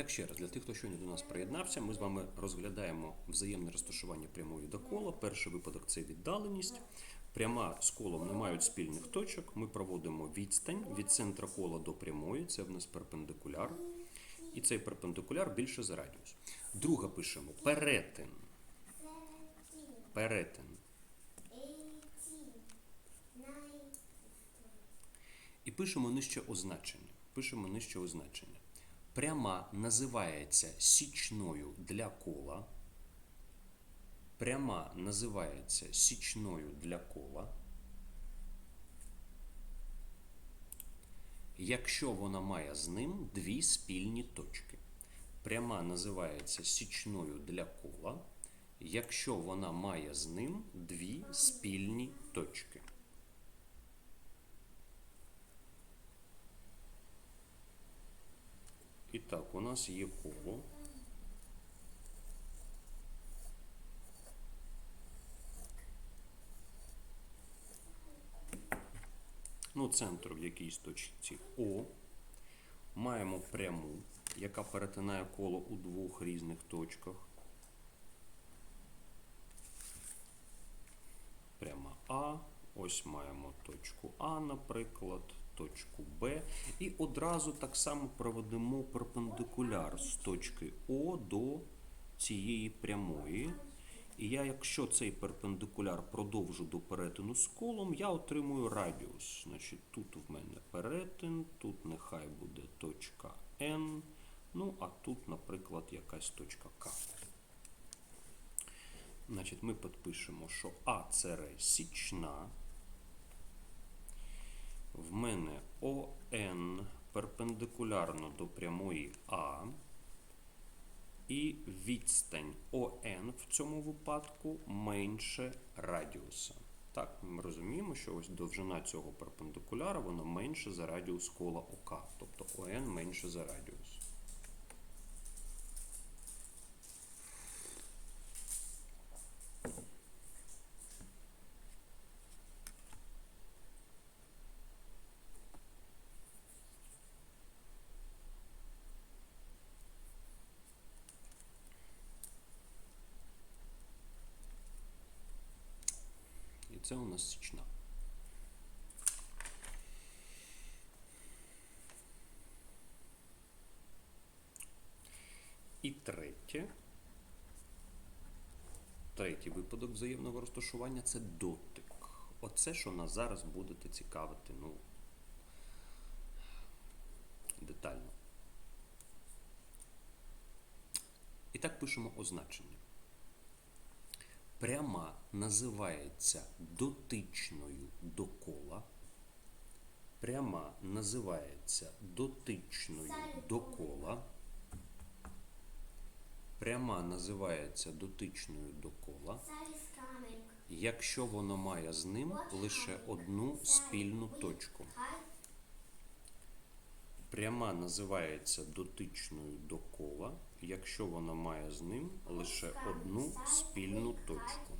так ще раз, для тих, хто щойно до нас приєднався, ми з вами розглядаємо взаємне розташування прямої до кола. Перший випадок це віддаленість. Пряма з колом не мають спільних точок. Ми проводимо відстань від центра кола до прямої. Це в нас перпендикуляр. І цей перпендикуляр більше за радіус. Друга пишемо перетин. Перетин. І пишемо нижче означення. Пишемо нижче означення. Пряма називається січною для кола. Пряма називається січною для кола. Якщо вона має з ним дві спільні точки. Пряма називається січною для кола, якщо вона має з ним дві спільні точки. І так, у нас є коло. Ну, центр в якійсь точці О. Маємо пряму, яка перетинає коло у двох різних точках. Пряма А. Ось маємо точку А, наприклад, точку Б. І одразу так само проведемо перпендикуляр з точки О до цієї прямої. І я, якщо цей перпендикуляр продовжу до перетину з колом, я отримую радіус. Значить, тут в мене перетин, тут нехай буде точка N, ну а тут, наприклад, якась точка К. Значить, ми підпишемо, що А це січна. В мене ОН перпендикулярно до прямої А. І відстань ОН в цьому випадку менше радіуса. Так, ми розуміємо, що ось довжина цього перпендикуляра вона менше за радіус кола ОК. Тобто ОН менше за радіус. І це у нас січна. І третє. Третій випадок взаємного розташування це дотик. Оце, що нас зараз будете цікавити, ну, детально. І так пишемо означення. Пряма називається дотичною до кола. Пряма називається дотичною до кола. Пряма називається дотичною до кола, якщо воно має з ним лише одну спільну точку. Пряма називається дотичною до кола, якщо вона має з ним лише одну спільну точку.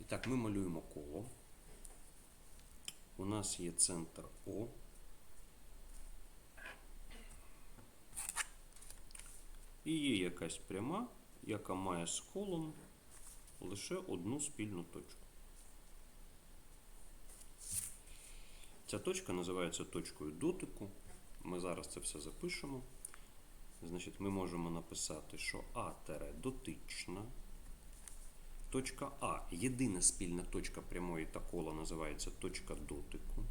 І так, ми малюємо коло. У нас є центр О. І є якась пряма, яка має з колом лише одну спільну точку. Ця точка називається точкою дотику. Ми зараз це все запишемо. Значить, ми можемо написати, що А дотична. Точка А. Єдина спільна точка прямої та кола називається точка дотику.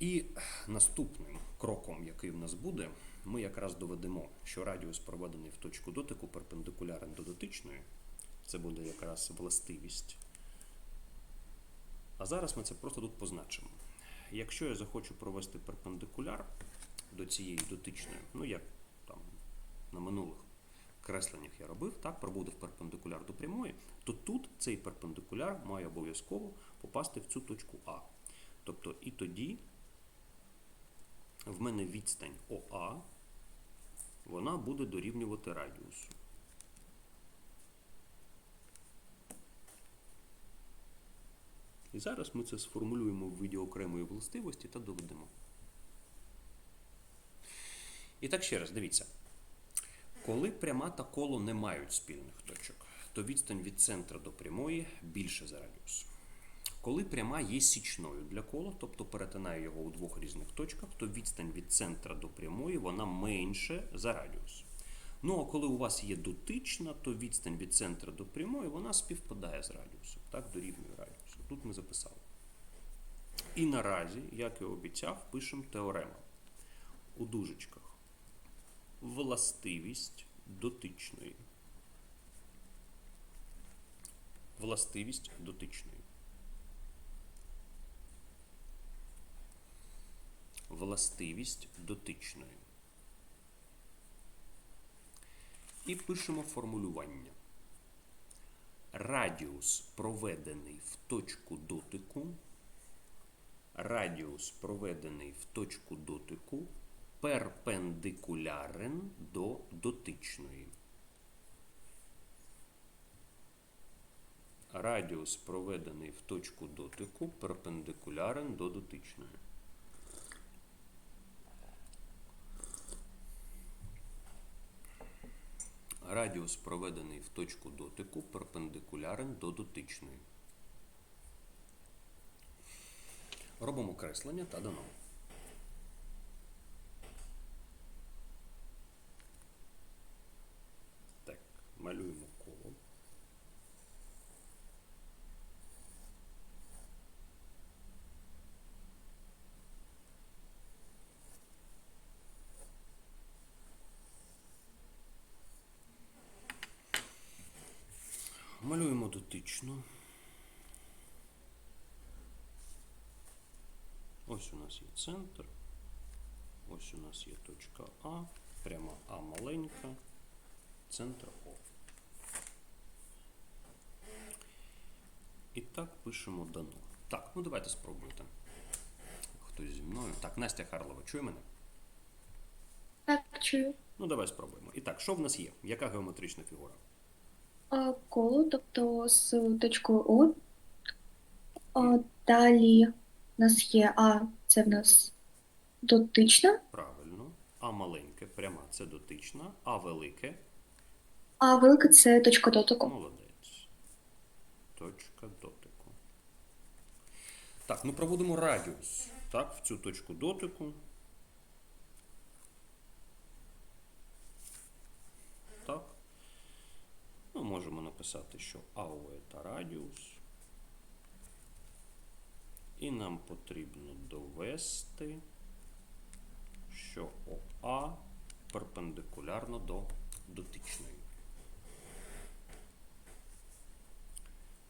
І наступним кроком, який в нас буде, ми якраз доведемо, що радіус проведений в точку дотику перпендикулярен до дотичної. Це буде якраз властивість. А зараз ми це просто тут позначимо. Якщо я захочу провести перпендикуляр до цієї дотичної, ну як там на минулих кресленнях я робив, так, пробудив перпендикуляр до прямої, то тут цей перпендикуляр має обов'язково попасти в цю точку А. Тобто і тоді в мене відстань ОА, вона буде дорівнювати радіусу. І зараз ми це сформулюємо в виді окремої властивості та доведемо. І так ще раз, дивіться. Коли пряма та коло не мають спільних точок, то відстань від центра до прямої більше за радіус. Коли пряма є січною для кола, тобто перетинає його у двох різних точках, то відстань від центра до прямої вона менше за радіус. Ну а коли у вас є дотична, то відстань від центра до прямої вона співпадає з радіусом, так, дорівнює радіусу. Тут ми записали. І наразі, як і обіцяв, пишемо теорему у дужечках. Властивість дотичної. Властивість дотичної. Властивість дотичної. І пишемо формулювання. Радіус проведений в точку дотику. Радіус проведений в точку дотику перпендикулярен до дотичної. Радіус проведений в точку дотику перпендикулярен до дотичної. Радіус проведений в точку дотику перпендикулярен до дотичної. Робимо креслення та дано. Так, малюємо коло. Малюємо дотичну. Ось у нас є центр. Ось у нас є точка А, прямо А маленька, центр О. І так пишемо дано. Так, ну давайте спробуйте. Хтось зі мною. Так, Настя Харлова, чує мене? Так, чую. Ну, давай спробуємо. І так, що в нас є? Яка геометрична фігура? А, коло, тобто з точкою О. А, далі у нас є А, це в нас дотична, Правильно. А маленьке, пряма це дотична, а велике а велика це точка дотику. молодець. Точка дотику. Так, ну проводимо радіус. Так, в цю точку дотику. Так. Ну, можемо написати, що АО це радіус. І нам потрібно довести, що ОА перпендикулярно до дотичної.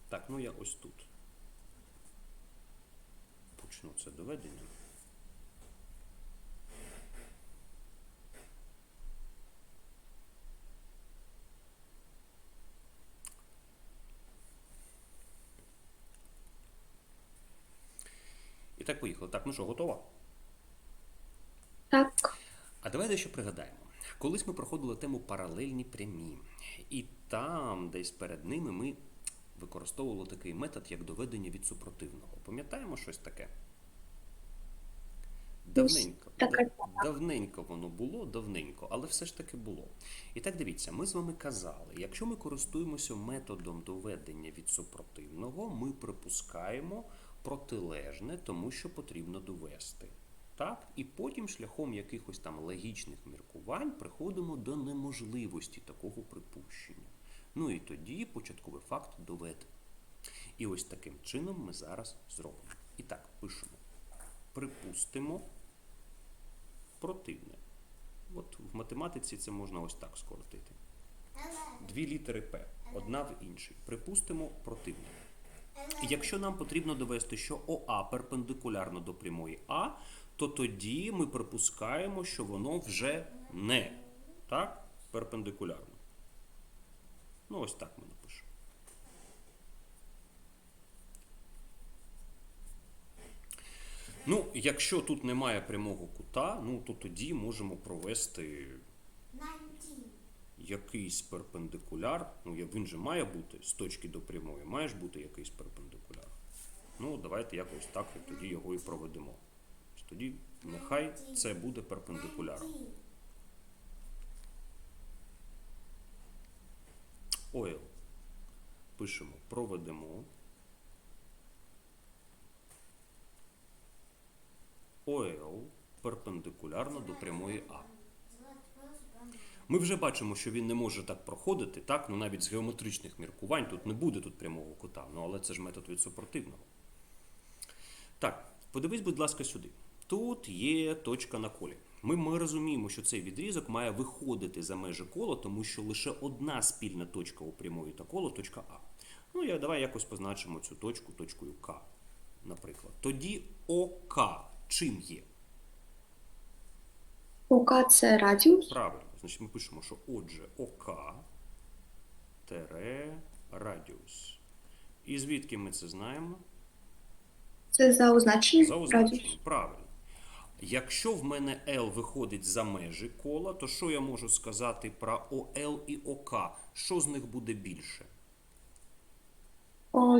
Так, ну я ось тут. Почну це доведення. І так поїхали. Так, ну що, готова? Так, А давай дещо пригадаємо. Колись ми проходили тему паралельні прямі, і там, десь перед ними, ми використовували такий метод, як доведення від супротивного. Пам'ятаємо щось таке? Давненько. Давненько воно було, давненько, але все ж таки було. І так дивіться, ми з вами казали, якщо ми користуємося методом доведення від супротивного, ми припускаємо протилежне, тому що потрібно довести. Так? І потім шляхом якихось там логічних міркувань приходимо до неможливості такого припущення. Ну і тоді початковий факт доведений. І ось таким чином ми зараз зробимо. І так, пишемо. Припустимо противне. От в математиці це можна ось так скоротити. Дві літери П, одна в іншій. Припустимо противне. Якщо нам потрібно довести, що ОА перпендикулярно до прямої А, то тоді ми припускаємо, що воно вже не так, перпендикулярно. Ну, ось так ми напишемо. Ну, якщо тут немає прямого кута, ну то тоді можемо провести якийсь перпендикуляр. Ну, він же має бути з точки до прямої, має ж бути якийсь перпендикуляр. Ну, давайте якось так тоді його і проведемо. Тоді нехай це буде перпендикуляром. Ойл. Пишемо, проведемо. ОЛ перпендикулярно до прямої А. Ми вже бачимо, що він не може так проходити, так? Ну навіть з геометричних міркувань тут не буде тут прямого кута, ну але це ж метод від супротивного. Так, подивись, будь ласка, сюди. Тут є точка на колі. Ми, ми розуміємо, що цей відрізок має виходити за межі кола, тому що лише одна спільна точка у прямої та кола точка А. Ну, я, давай якось позначимо цю точку точкою К, наприклад. Тоді ОК чим є? ОК це радіус. Правильно. Значить, ми пишемо, що отже ОК тере радіус. І звідки ми це знаємо? Це за означенням За означенням. Правильно. Якщо в мене L виходить за межі кола, то що я можу сказати про ОЛ і ОК? Що з них буде більше? О,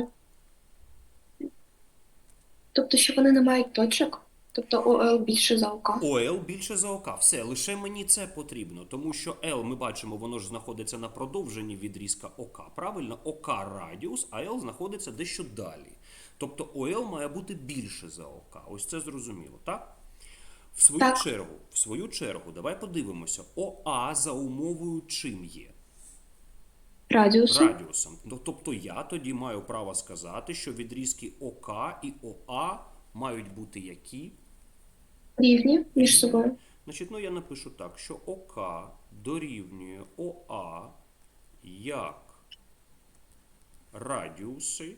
тобто, що вони не мають точок, тобто ОЛ більше за ОК. ОЛ більше за ОК. Все, лише мені це потрібно, тому що L, ми бачимо, воно ж знаходиться на продовженні відрізка ОК. Правильно? ОК радіус, а L знаходиться дещо далі. Тобто ОЛ має бути більше за ОК. Ось це зрозуміло, так? В свою Так. чергу, в свою чергу, давай подивимося. ОА за умовою чим є? Радіусом. радіусом. Ну, Тобто я тоді маю право сказати, що відрізки ОК і ОА мають бути які? Рівні між собою. Значить, ну я напишу так, що ОК дорівнює ОА як радіуси,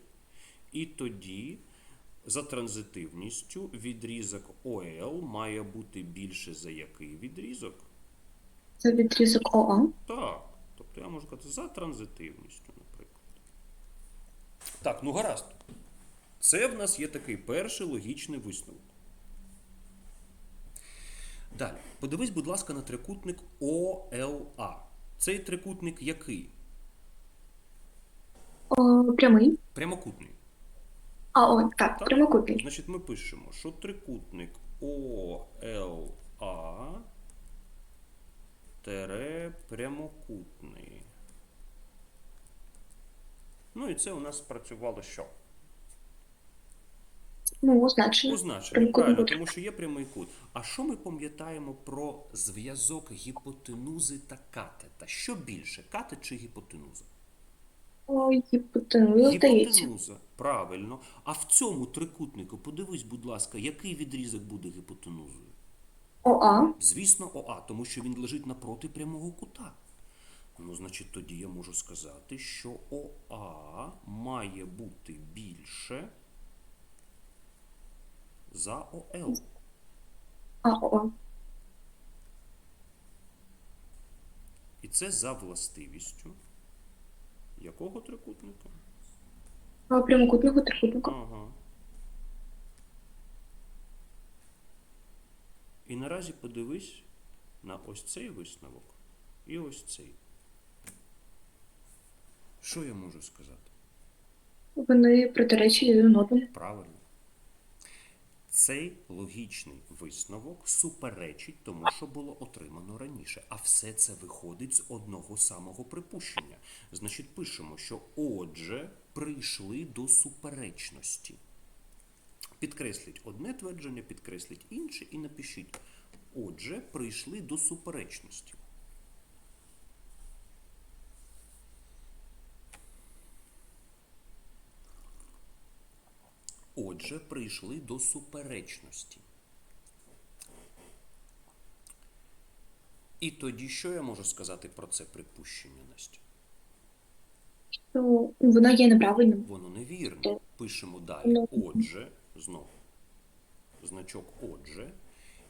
і тоді за транзитивністю відрізок ОЛ має бути більше за який відрізок? Це відрізок ОА. Так. Тобто я можу сказати за транзитивністю, наприклад. Так, ну гаразд. Це в нас є такий перший логічний висновок. Далі. Подивись, будь ласка, на трикутник ОЛА. Цей трикутник який? О, прямий. Прямокутний. А, о, так, Так. прямокутний. Значить, ми пишемо, що трикутник ОЛА тере прямокутний. Ну і це у нас спрацювало що? Ну, означення. Означення, правильно, тому що є прямий кут. А що ми пам'ятаємо про зв'язок гіпотенузи та катета? Що більше, катет чи гіпотенуза? О, гіпотенуза. Гіпотенуза, правильно. А в цьому трикутнику, подивись, будь ласка, який відрізок буде гіпотенузою? ОА. Звісно, ОА, тому що він лежить напроти прямого кута. Ну, значить, тоді я можу сказати, що ОА має бути більше за ОЛ. А, ОА. І це за властивістю якого трикутника? А, прямокутного трикутника. Ага. І наразі подивись на ось цей висновок і ось цей. Що я можу сказати? Вони протиречать один одному. Правильно. Цей логічний висновок суперечить тому, що було отримано раніше. А все це виходить з одного самого припущення. Значить, пишемо, що отже прийшли до суперечності. Підкресліть одне твердження, підкресліть інше і напишіть. Отже, прийшли до суперечності. Отже, прийшли до суперечності. І тоді що я можу сказати про це припущення, Настя? То воно є неправильним. Воно невірне. То- Пишемо далі. Ну. Отже, знову. Значок отже.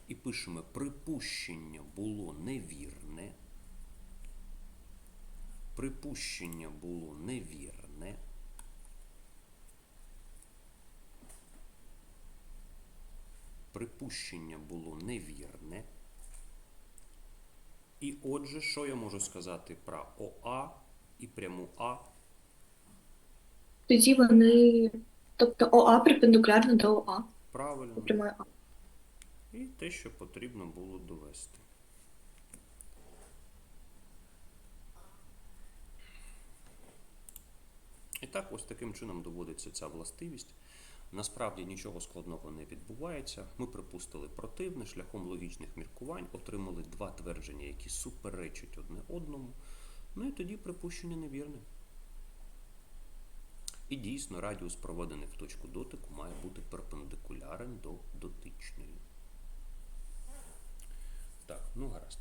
І пишемо припущення було невірне. Припущення було невірне. Припущення було невірне. І отже, що я можу сказати про ОА і пряму А Тоді вони тобто ОА перпендикулярно до ОА, Правильно. прямої А. І те, що потрібно було довести. І так, ось таким чином доводиться ця властивість. Насправді нічого складного не відбувається. Ми припустили противне шляхом логічних міркувань, отримали два твердження, які суперечать одне одному. Ну і тоді припущення невірне. І дійсно радіус, проведений в точку дотику, має бути перпендикулярен до дотичної. Так, ну гаразд.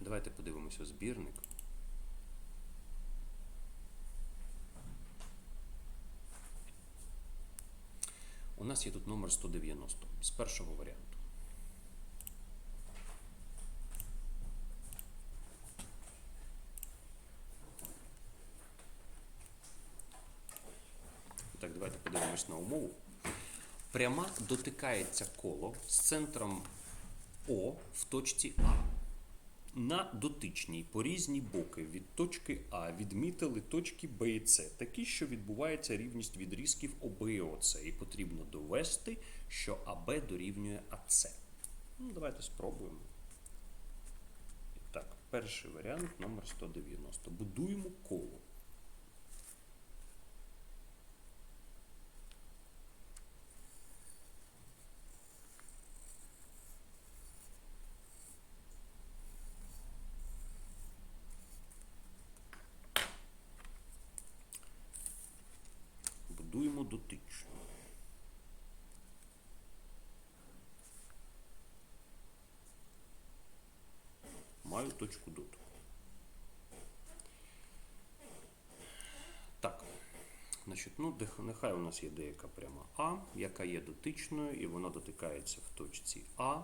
Давайте подивимося збірник. У нас є тут номер 190 з першого варіанту. Так, давайте подивимось на умову. Пряма дотикається коло з центром О в точці А. На дотичній по різні боки від точки А відмітили точки Б і С, такі, що відбувається рівність відрізків ОБ і потрібно довести, що АБ дорівнює АС. Ну, давайте спробуємо. І так, перший варіант номер 190. Будуємо коло. Будуємо дотично. Маю точку дотику. Так. Значить, ну, дех- нехай у нас є деяка пряма А, яка є дотичною, і вона дотикається в точці А.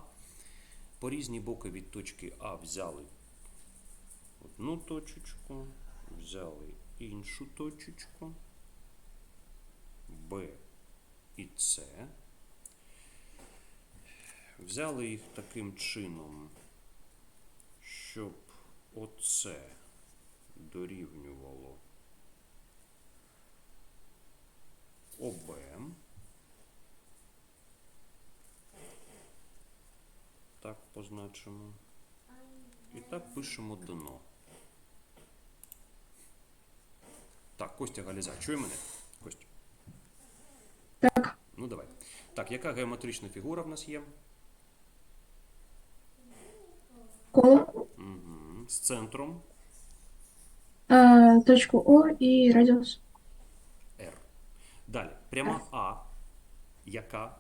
По різні боки від точки А взяли одну точечку, взяли іншу точечку. Б і С. Взяли їх таким чином, щоб оце дорівнювало ОБ. Так позначимо. І так пишемо дно. Так, Костя Галіза, чує мене? Костя. Так, Ну давай. Так, яка геометрична фігура в нас є? коло, Угу. З центром е, точку О і радіус. Далі. Пряма А. Яка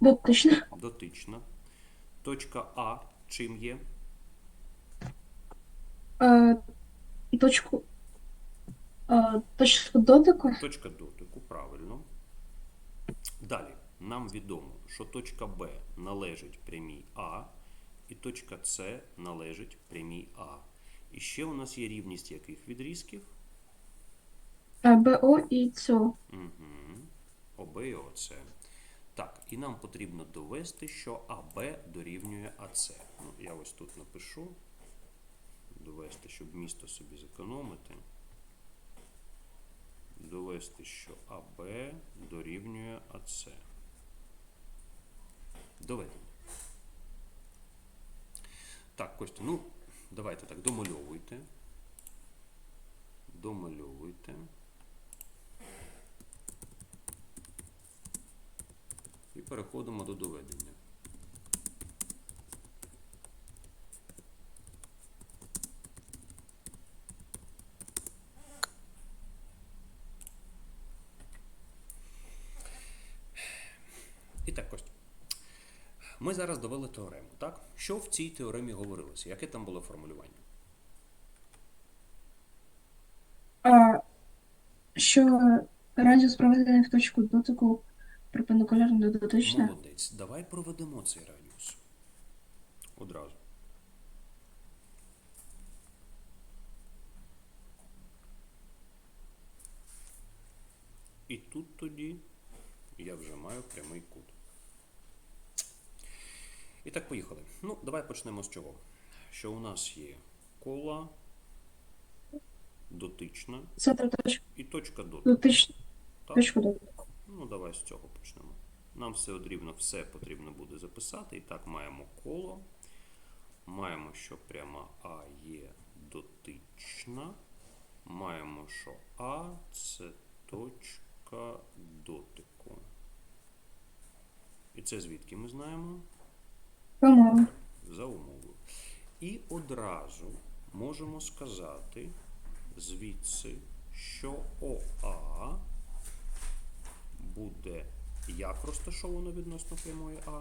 Дотично. дотична. Точка А чим є? Е, точку, е, точку дотику. Точка дотику, правильно. Далі. Нам відомо, що точка Б належить прямій А, і точка С належить прямій А. І ще у нас є рівність яких відрізків? Е, БО і ЦО. Угу. І ОЦ. Так, і нам потрібно довести, що АБ дорівнює АЦ. Ну, я ось тут напишу. Довести, щоб місто собі зекономити. Довести, що АБ дорівнює АЦ. Доведено. Так, Костя, ну, давайте так, домальовуйте. Домальовуйте. Переходимо до доведення. І так, Костя. Ми зараз довели теорему, так? Що в цій теоремі говорилося? Яке там було формулювання? А, що радіус проведений в точку дотику перпендикулярно до дотичної. Молодець. Давай проведемо цей радіус. Одразу. І тут тоді я вже маю прямий кут. І так, поїхали. Ну, давай почнемо з чого. Що у нас є кола дотична Центр точки. і точка дотику. Дотична. Так? Точка дотику. Ну, давай з цього почнемо. Нам все потрібно, все потрібно буде записати. І так, маємо коло. Маємо, що пряма А є дотична. Маємо, що А це точка дотику. І це звідки ми знаємо? За умовою. І одразу можемо сказати звідси, що ОА буде як розташовано відносно прямої А,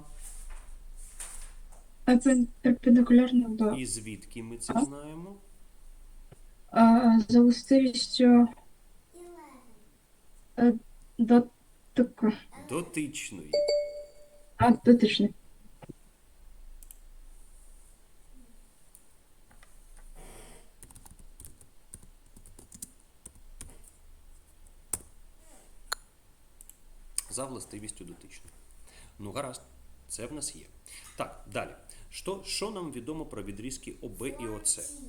А це перпендикулярно до і звідки ми це знаємо? а, за властивістю е, дотику. Дотичної. А, дотичний. За властивістю дотичної. Ну, гаразд, це в нас є. Так, далі. Що, що нам відомо про відрізки ОБ і ОЦ?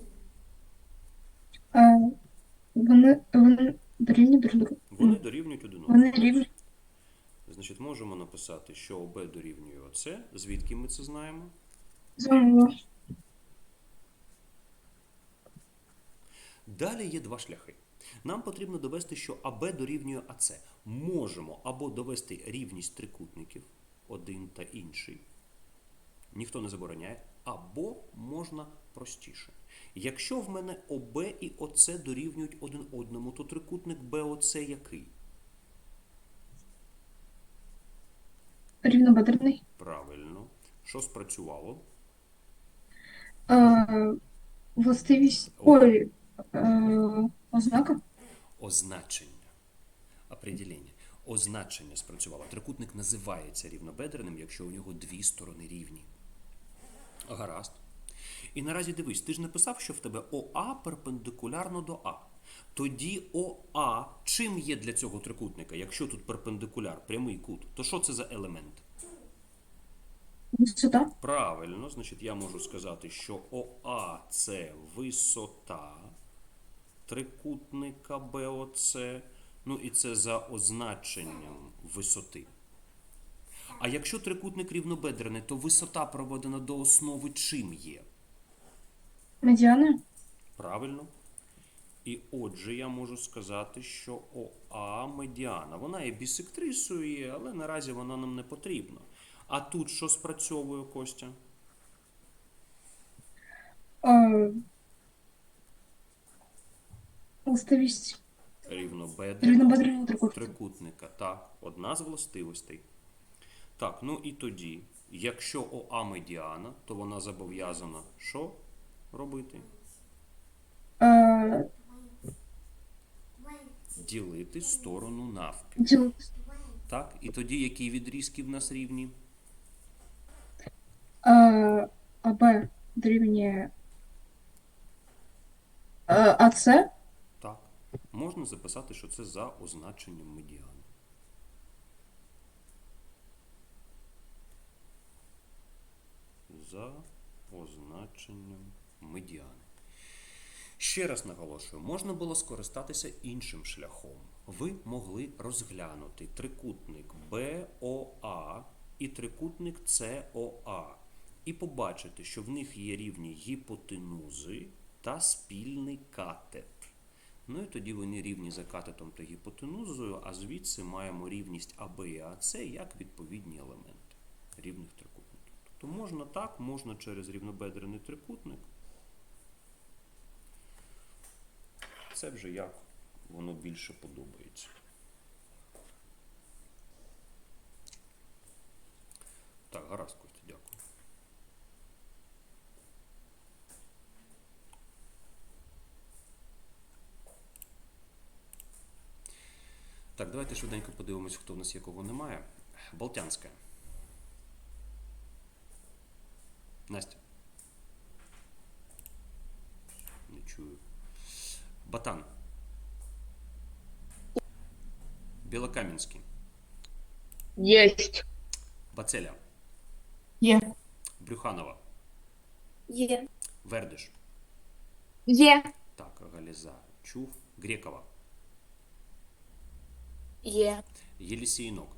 А, вони, вони дорівнюють друг другу. Вони дорівнюють один одному. Вони рівні. Значить, можемо написати, що ОБ дорівнює ОЦ. Звідки ми це знаємо? Знову. Далі є два шляхи. Нам потрібно довести, що АБ дорівнює АЦ. Можемо або довести рівність трикутників, один та інший. Ніхто не забороняє, або можна простіше. Якщо в мене ОБ і ОЦ дорівнюють один одному, то трикутник БОЦ який? Рівнобедрений. Правильно. Що спрацювало? А, властивість. Ой. Е, ознака. Означення. Определення. Означення спрацювало. Трикутник називається рівнобедреним, якщо у нього дві сторони рівні. Гаразд. І наразі дивись, ти ж написав, що в тебе ОА перпендикулярно до А. Тоді ОА чим є для цього трикутника? Якщо тут перпендикуляр, прямий кут, то що це за елемент? Висота. Правильно, значить, я можу сказати, що ОА це висота трикутника БОЦ. Ну і це за означенням висоти. А якщо трикутник рівнобедрений, то висота проведена до основи чим є? Медіана. Правильно? І отже, я можу сказати, що ОА медіана. Вона є бісектрисою, але наразі вона нам не потрібна. А тут що спрацьовує Костя? А, властивість. Рівнобедреного трикутника. Так, одна з властивостей. Так, ну і тоді, якщо ОА медіана, то вона зобов'язана що робити? А, Ділити сторону навпіл. діл. Так, і тоді які відрізки в нас рівні? А, АБ дорівнює а, АЦ. Можна записати, що це за означенням медіани. За означенням медіани. Ще раз наголошую, можна було скористатися іншим шляхом. Ви могли розглянути трикутник БОА і трикутник СОА і побачити, що в них є рівні гіпотенузи та спільний катет. Ну і тоді вони рівні за катетом та гіпотенузою, а звідси маємо рівність АБ і АС як відповідні елементи рівних трикутників. Тобто можна так, можна через рівнобедрений трикутник. Це вже як воно більше подобається. Так, гаразд, Костя, дякую. Так, давайте швиденько подивимось, хто в нас є, кого немає. Болтянська. Настя. Не чую. Батан. Білокам'янський. Есть. Бацеля. Є. Брюханова. Є. Вердиш. Є. Так, Галіза чув. Грекова. Є. Єлісійнок.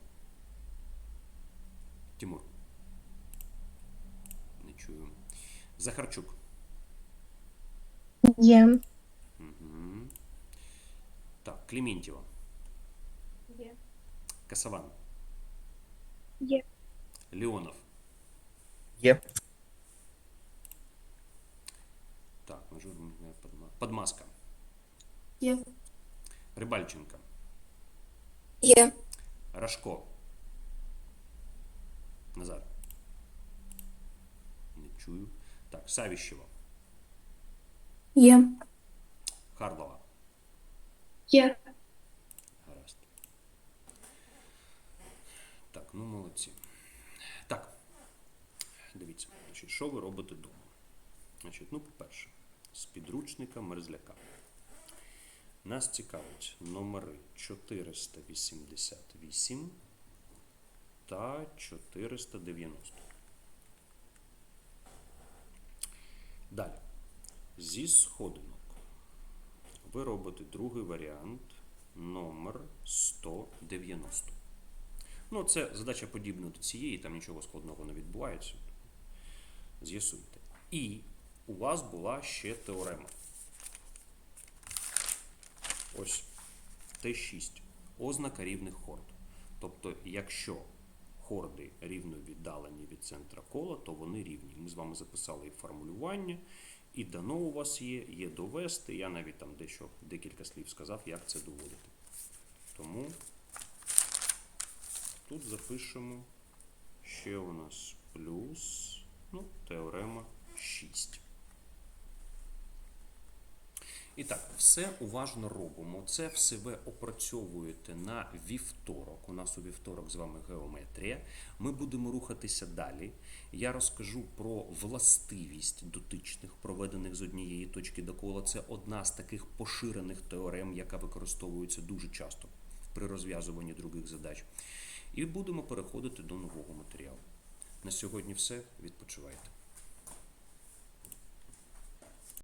Тимур. Не чую. Захарчук. Є. Угу. Так, Клементьєва. Є. Касаван. Є. Леонов. Є. Так, мажор не подма... Подмаска. Є. Рашко. Назар. Не чую. Так, Савіщева. Є. Харлова. Є. Гаразд. Так, ну молодці. Так. Дивіться, значить, що ви робите вдома? Значить, ну, по-перше, з підручника мерзляка. Нас цікавить номери 488 та 490. Далі. Зі сходинок ви робите другий варіант номер 190. Ну, це задача подібна до цієї, там нічого складного не відбувається. З'ясуйте. І у вас була ще теорема. Ось Т6. Ознака рівних хорд. Тобто, якщо хорди рівно віддалені від центра кола, то вони рівні. Ми з вами записали і формулювання, і дано у вас є, є довести. Я навіть там дещо декілька слів сказав, як це доводити. Тому тут запишемо ще у нас плюс, ну, теорема 6. І так, все уважно робимо. Це все ви опрацьовуєте на вівторок. У нас у вівторок з вами геометрія. Ми будемо рухатися далі. Я розкажу про властивість дотичних, проведених з однієї точки до кола. Це одна з таких поширених теорем, яка використовується дуже часто при розв'язуванні других задач. І будемо переходити до нового матеріалу. На сьогодні все. Відпочивайте.